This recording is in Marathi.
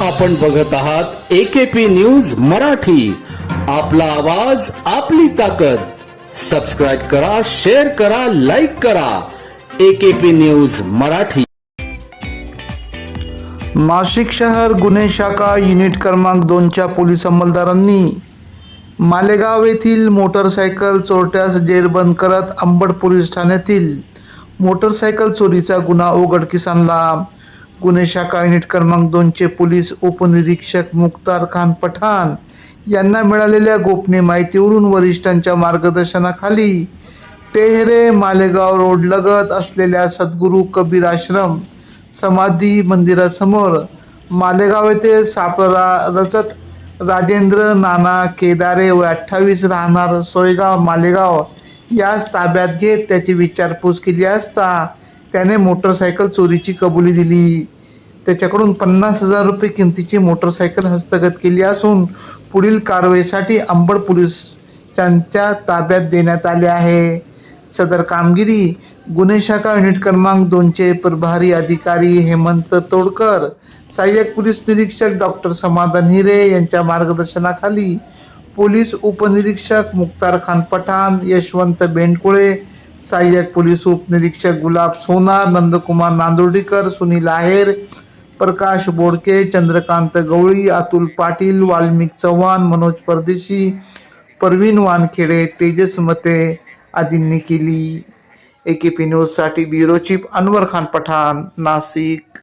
आपण बघत आहात एकेपी न्यूज मराठी. आपला आवाज आपली ताकद. सबस्क्राईब करा शेअर करा लाईक करा. AKP news Marathi. नाशिक शहर गुन्हे शाखा युनिट क्रमांक दोनच्या पोलीस अंमलदारांनी मालेगाव येथील मोटरसायकल चोरट्यास जेरबंद करत अंबड पोलीस ठाण्यातील मोटरसायकल चोरीचा गुन्हा उघडकीस आणला. गुन्हे शाखा युनिट क्रमांक दोनचे पोलीस उपनिरीक्षक मुख्तार खान पठाण यांना मिळालेल्या गोपनीय माहितीवरून वरिष्ठांच्या मार्गदर्शनाखाली टेहरे मालेगाव रोड लगत असलेल्या सद्गुरू कबीर आश्रम समाधी मंदिरासमोर मालेगाव येथे सापरा रसक राजेंद्र नाना केदारे व अठ्ठावीस राहणार सोयगाव मालेगाव यास ताब्यात घेत त्याची विचारपूस केली असता त्याने मोटरसायकल चोरीची कबुली दिली. त्याच्याकडून पन्नास हजार रुपये किमतीची मोटरसायकल हस्तगत केली असून पुढील कारवाईसाठी अंबड पोलीस त्यांच्या ताब्यात देण्यात आले आहे. सदर कामगिरी गुन्हे शाखा युनिट क्रमांक दोनचे प्रभारी अधिकारी हेमंत तोडकर सहाय्यक पोलीस निरीक्षक डॉक्टर समाधान हिरे यांच्या मार्गदर्शनाखाली पोलीस उपनिरीक्षक मुक्तार खान पठाण यशवंत बेंडकुळे सहाय्यक पोलीस उपनिरीक्षक गुलाब सोनार नंदकुमार नांदुर्डीकर सुनील आहेर प्रकाश बोडके चंद्रकांत गवळी अतुल पाटील वाल्मिक चव्हाण मनोज परदेशी परवीन वानखेडे तेजस मते आदींनी केली. ए के पी न्यूजसाठी ब्युरो चीफ अनवर खान पठाण नाशिक.